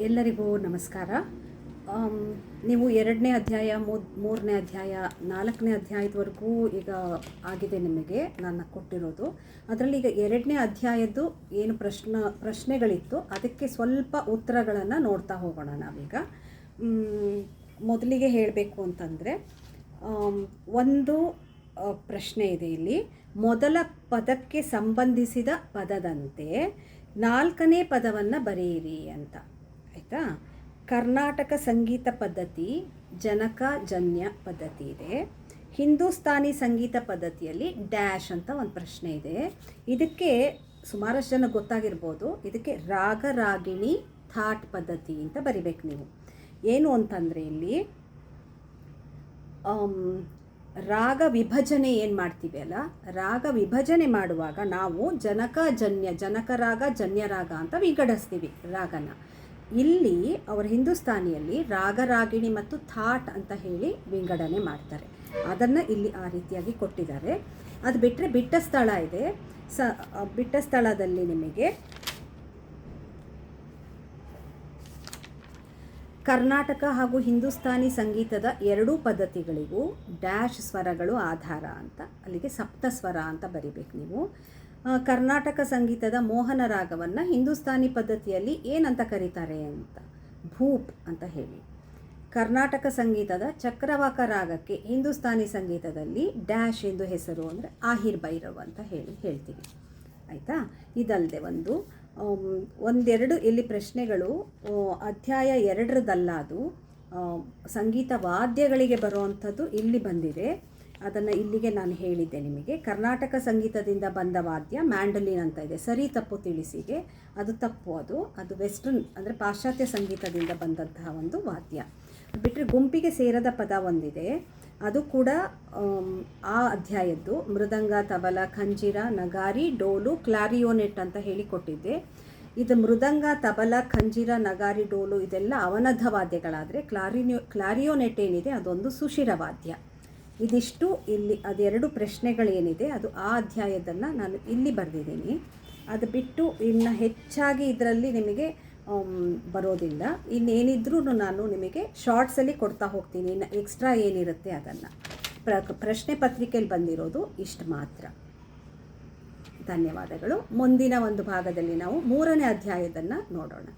ಎಲ್ಲರಿಗೂ ನಮಸ್ಕಾರ. ನೀವು ಎರಡನೇ ಅಧ್ಯಾಯ, ಮೂರ್, ಮೂರನೇ ಅಧ್ಯಾಯ, ನಾಲ್ಕನೇ ಅಧ್ಯಾಯದವರೆಗೂ ಈಗ ಆಗಿದೆ ನಿಮಗೆ ನಾನು ಕೊಟ್ಟಿರೋದು. ಅದರಲ್ಲಿ ಈಗ ಎರಡನೇ ಅಧ್ಯಾಯದ್ದು ಏನು ಪ್ರಶ್ನ, ಪ್ರಶ್ನೆಗಳಿತ್ತು. ಅದಕ್ಕೆ ಸ್ವಲ್ಪ ಉತ್ತರಗಳನ್ನು ನೋಡ್ತಾ ಹೋಗೋಣ ನಾವೀಗ. ಮೊದಲಿಗೆ ಹೇಳಬೇಕು ಅಂತಂದರೆ ಒಂದು ಪ್ರಶ್ನೆ ಇದೆ ಇಲ್ಲಿ. ಮೊದಲ ಪದಕ್ಕೆ ಸಂಬಂಧಿಸಿದ ಪದದಂತೆ ನಾಲ್ಕನೇ ಪದವನ್ನು ಬರೆಯಿರಿ ಅಂತ. ಆಯಿತಾ? ಕರ್ನಾಟಕ ಸಂಗೀತ ಪದ್ಧತಿ, ಜನಕ ಜನ್ಯ ಪದ್ಧತಿ ಇದೆ. ಹಿಂದೂಸ್ತಾನಿ ಸಂಗೀತ ಪದ್ಧತಿಯಲ್ಲಿ ಡ್ಯಾಶ್ ಅಂತ ಒಂದು ಪ್ರಶ್ನೆ ಇದೆ. ಇದಕ್ಕೆ ಸುಮಾರಷ್ಟು ಜನ ಗೊತ್ತಾಗಿರ್ಬೋದು. ಇದಕ್ಕೆ ರಾಗ ರಾಗಿಣಿ ಥಾಟ್ ಪದ್ಧತಿ ಅಂತ ಬರಿಬೇಕು ನೀವು. ಏನು ಅಂತಂದರೆ ಇಲ್ಲಿ ರಾಗ ವಿಭಜನೆ ಏನು ಮಾಡ್ತೀವಿ ಅಲ್ಲ? ರಾಗ ವಿಭಜನೆ ಮಾಡುವಾಗ ನಾವು ಜನಕ ಜನ್ಯ, ಜನಕ ರಾಗ ಜನ್ಯ ರಾಗ ಅಂತ ವಿಂಗಡಿಸ್ತೀವಿ ರಾಗನ. ಇಲ್ಲಿ ಅವರ ಹಿಂದೂಸ್ತಾನಿಯಲ್ಲಿ ರಾಗರಾಗಿಣಿ ಮತ್ತು ಥಾಟ್ ಅಂತ ಹೇಳಿ ವಿಂಗಡಣೆ ಮಾಡ್ತಾರೆ. ಅದನ್ನು ಇಲ್ಲಿ ಆ ರೀತಿಯಾಗಿ ಕೊಟ್ಟಿದ್ದಾರೆ. ಅದು ಬಿಟ್ಟರೆ ಬಿಟ್ಟ ಸ್ಥಳ ಇದೆ. ಸ ಬಿಟ್ಟ ಸ್ಥಳದಲ್ಲಿ ನಿಮಗೆ ಕರ್ನಾಟಕ ಹಾಗೂ ಹಿಂದೂಸ್ತಾನಿ ಸಂಗೀತದ ಎರಡೂ ಪದ್ಧತಿಗಳಿಗೂ ಡ್ಯಾಶ್ ಸ್ವರಗಳು ಆಧಾರ ಅಂತ, ಅಲ್ಲಿಗೆ ಸಪ್ತ ಸ್ವರ ಅಂತ ಬರಿಬೇಕು ನೀವು. ಕರ್ನಾಟಕ ಸಂಗೀತದ ಮೋಹನ ರಾಗವನ್ನು ಹಿಂದೂಸ್ತಾನಿ ಪದ್ಧತಿಯಲ್ಲಿ ಏನಂತ ಕರೀತಾರೆ ಅಂತ? ಭೂಪ್ ಅಂತ ಹೇಳಿ. ಕರ್ನಾಟಕ ಸಂಗೀತದ ಚಕ್ರವಾಕ ರಾಗಕ್ಕೆ ಹಿಂದೂಸ್ತಾನಿ ಸಂಗೀತದಲ್ಲಿ ಡ್ಯಾಶ್ ಎಂದು ಹೆಸರು ಅಂದರೆ ಆಹಿರ್ ಭೈರವ್ ಅಂತ ಹೇಳಿ ಹೇಳ್ತೀವಿ ಆಯಿತಾ? ಇದಲ್ಲದೆ ಒಂದು ಒಂದೆರಡು ಇಲ್ಲಿ ಪ್ರಶ್ನೆಗಳು ಅಧ್ಯಾಯ ಎರಡರದಲ್ಲ ಅದು ಸಂಗೀತ ವಾದ್ಯಗಳಿಗೆ ಬರುವಂಥದ್ದು ಇಲ್ಲಿ ಬಂದಿದೆ. ಅದನ್ನು ಇಲ್ಲಿಗೆ ನಾನು ಹೇಳಿದ್ದೆ ನಿಮಗೆ. ಕರ್ನಾಟಕ ಸಂಗೀತದಿಂದ ಬಂದ ವಾದ್ಯ ಮ್ಯಾಂಡಲಿನ್ ಅಂತ ಇದೆ. ಸರಿ ತಪ್ಪು ತಿಳಿಸಿಗೆ. ಅದು ತಪ್ಪು ಅದು. ಅದು ವೆಸ್ಟರ್ನ್ ಅಂದರೆ ಪಾಶ್ಚಾತ್ಯ ಸಂಗೀತದಿಂದ ಬಂದಂತಹ ಒಂದು ವಾದ್ಯ. ಬಿಟ್ಟರೆ ಗುಂಪಿಗೆ ಸೇರದ ಪದ ಒಂದಿದೆ. ಅದು ಕೂಡ ಆ ಅಧ್ಯಾಯದ್ದು. ಮೃದಂಗ, ತಬಲ, ಖಂಜಿರ, ನಗಾರಿ, ಡೋಲು, ಕ್ಲಾರಿಯೋನೆಟ್ ಅಂತ ಹೇಳಿ ಕೊಟ್ಟಿದ್ದೆ. ಇದು ಮೃದಂಗ, ತಬಲ, ಖಂಜಿರ, ನಗಾರಿ, ಡೋಲು ಇದೆಲ್ಲ ಅವನಧ ವಾದ್ಯಗಳಾದರೆ ಕ್ಲಾರಿನ್ಯೋ ಕ್ಲಾರಿಯೋನೆಟ್ ಏನಿದೆ ಅದೊಂದು ಸುಶಿರ ವಾದ್ಯ. ಇದಿಷ್ಟು ಇಲ್ಲಿ ಅದೆರಡು ಪ್ರಶ್ನೆಗಳೇನಿದೆ, ಅದು ಆ ಅಧ್ಯಾಯದನ್ನು ನಾನು ಇಲ್ಲಿ ಬರೆದಿದ್ದೀನಿ. ಅದು ಬಿಟ್ಟು ಇನ್ನು ಹೆಚ್ಚಾಗಿ ಇದರಲ್ಲಿ ನಿಮಗೆ ಬರೋದಿಲ್ಲ. ಇನ್ನೇನಿದ್ರೂ ನಾನು ನಿಮಗೆ ಶಾರ್ಟ್ಸಲ್ಲಿ ಕೊಡ್ತಾ ಹೋಗ್ತೀನಿ. ಇನ್ನು ಎಕ್ಸ್ಟ್ರಾ ಏನಿರುತ್ತೆ ಅದನ್ನು. ಪ್ರ, ಪ್ರಶ್ನೆ ಪತ್ರಿಕೆಯಲ್ಲಿ ಬಂದಿರೋದು ಇಷ್ಟು ಮಾತ್ರ. ಧನ್ಯವಾದಗಳು. ಮುಂದಿನ ಒಂದು ಭಾಗದಲ್ಲಿ ನಾವು ಮೂರನೇ ಅಧ್ಯಾಯದನ್ನು ನೋಡೋಣ.